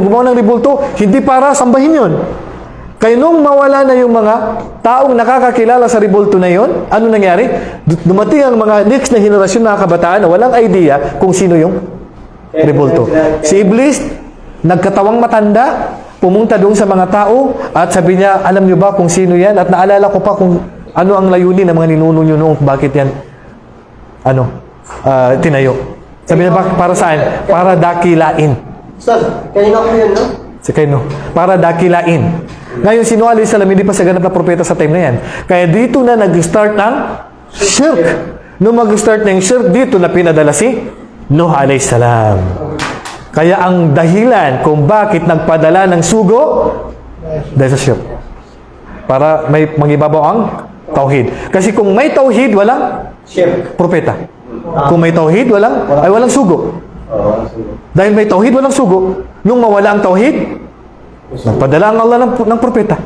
gumawa ng ribulto, hindi para sambahin yon. Kaya nung mawala na yung mga taong nakakakilala sa ribulto na yon, ano nangyari? Du- Dumating ang mga next na henerasyon na kabataan na walang idea kung sino yung ribulto. Si Iblis, nagkatawang matanda, pumunta doon sa mga tao at sabi niya, alam niyo ba kung sino yan? At naalala ko pa kung ano ang layunin ng mga ninuno niyo noong bakit yan ano, ah, tinayo. Sabi niya, "Bak- para saan? Para dakilain. Sir, kanina ko yun, no? Si Kaino. Para dakilain. Ngayon, si Noah alayhi salam, hindi pa siya ganap na propeta sa time na yan. Kaya dito na nag-start ang shirk. Nung mag-start na yung shirk, dito na pinadala si Noah alayhi salam. Kaya ang dahilan kung bakit nagpadala ng sugo, dahil sa shirk. Para may mangibabaw ang tauhid. Kasi kung may tauhid, walang Shirk. propeta. Kung may tauhid, walang, ay walang sugo. Dahil may tauhid, walang sugo. Nung mawala ang tauhid, nagpadala ang Allah ng, ng propeta.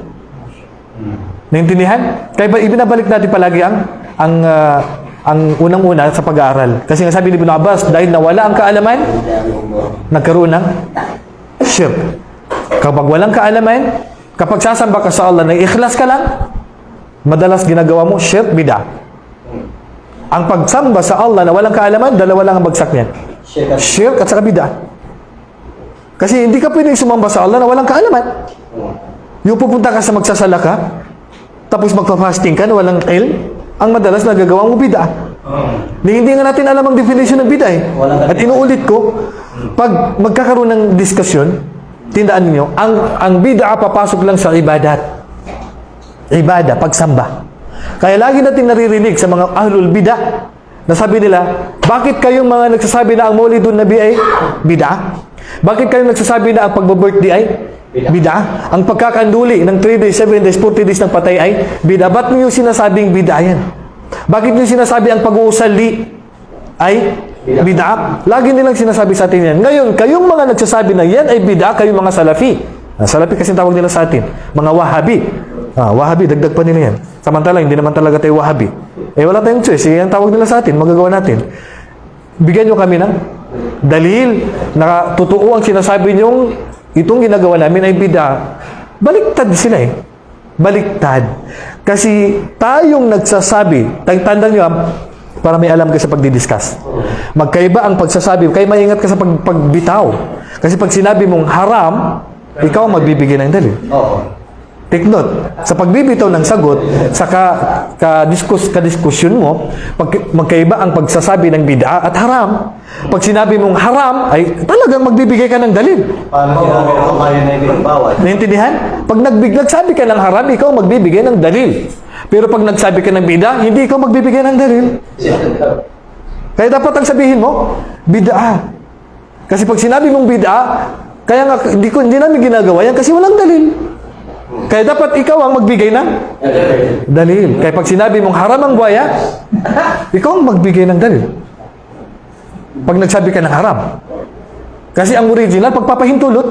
Naintindihan? Kaya ba ibinabalik natin palagi ang ang ah, ang unang-una sa pag-aaral. Kasi nga sabi ni Ibn Abbas, dahil nawala ang kaalaman, nagkaroon ng shirk. Kapag walang kaalaman, kapag sasamba ka sa Allah na ikhlas ka lang, madalas ginagawa mo shirk bid'ah. Ang pagsamba sa Allah na walang kaalaman, dalawa lang ang bagsak niyan. Shirk at saka bid'ah. Kasi hindi ka pwedeng sumamba sa Allah na walang kaalaman. Yung pupunta ka sa magsasala ka, tapos magpa-fasting ka na walang il, ang madalas nagagawa mo bid'ah. Na hindi nga natin alam ang definition ng bid'ah eh. At inuulit ko, pag magkakaroon ng diskusyon, tindaan niyo, ang, ang bid'ah papasok lang sa ibadat. Ibada, pagsamba. Kaya lagi natin naririnig sa mga ahlul bid'ah na sabi nila, bakit kayong mga nagsasabi na ang maulidun nabi ay bid'ah? Bakit kayong nagsasabi na ang pagbo-birthday ay bid'ah? Ang pagkakanduli ng 3 days, 7 days, 40 days ng patay ay bid'ah. Ba't niyo sinasabing bid'ah yan? Bakit niyo sinasabi ang pag-uusali ay bid'ah? Lagi nilang sinasabi sa atin yan. Ngayon, kayong mga nagsasabi na yan ay bid'ah, kayong mga salafi. Ah, salafi kasi tawag nila sa atin. Mga wahabi. Ah, wahabi, dagdag pa nila yan. Samantala, hindi naman talaga tayo wahabi. Eh, wala tayong choice. Ang tawag nila sa atin, magagawa natin. Bigyan nyo kami ng dalil na totoo ang sinasabi nyong itong ginagawa namin ay bida. Baliktad sila eh. Baliktad. Kasi tayong nagsasabi, tandaan nyo ah, para may alam ka sa pagdidiscuss. Magkaiba ang pagsasabi, kaya maingat ka sa pag, pagbitaw. Kasi pag sinabi mong haram, ikaw magbibigay ng dalil. Oo. Take note, sa pagbibitaw ng sagot, sa ka, ka-discuss, ka-diskusyon mo, pag, magkaiba ang pagsasabi ng bid'a at haram. Pag sinabi mong haram, ay talagang magbibigay ka ng dalil. Paano sinabi ko kayo na ibinagbawal? Naintindihan? Pag nagbig, nagsabi ka ng haram, ikaw magbibigay ng dalil. Pero pag nagsabi ka ng bid'a, hindi ikaw magbibigay ng dalil. Kaya dapat ang sabihin mo, bid'a. Kasi pag sinabi mong bid'a, kaya nga hindi ko hindi namin ginagawa yan kasi walang dalil. Kaya dapat ikaw ang magbigay ng dalil. Kaya pag sinabi mong haram ang buhaya, ikaw ang magbigay ng dalil. Pag nagsabi ka ng haram. Kasi ang original, pagpapahintulot.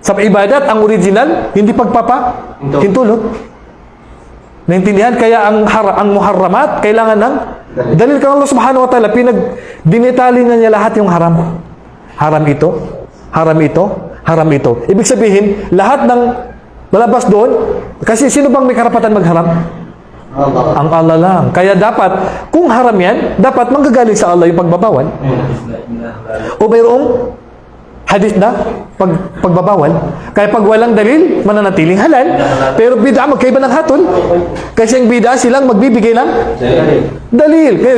Sa ibadat, ang original, hindi pagpapahintulot. Naintindihan? Kaya ang, har ang muharramat, kailangan ng dalil ka Allah subhanahu wa ta'ala. Pinag, dinetali na niya lahat yung haram. Haram ito, haram ito, haram ito. Ibig sabihin, lahat ng malabas doon, kasi sino bang may karapatan magharam? Allah. Ang Allah lang. Kaya dapat, kung haram yan, dapat manggagaling sa Allah yung pagbabawal. O mayroong hadith na pag, pagbabawal. Kaya pag walang dalil, mananatiling halal. Pero bid'a, magkaiba ng hatol. Kasi ang bid'a silang magbibigay ng dalil. Kaya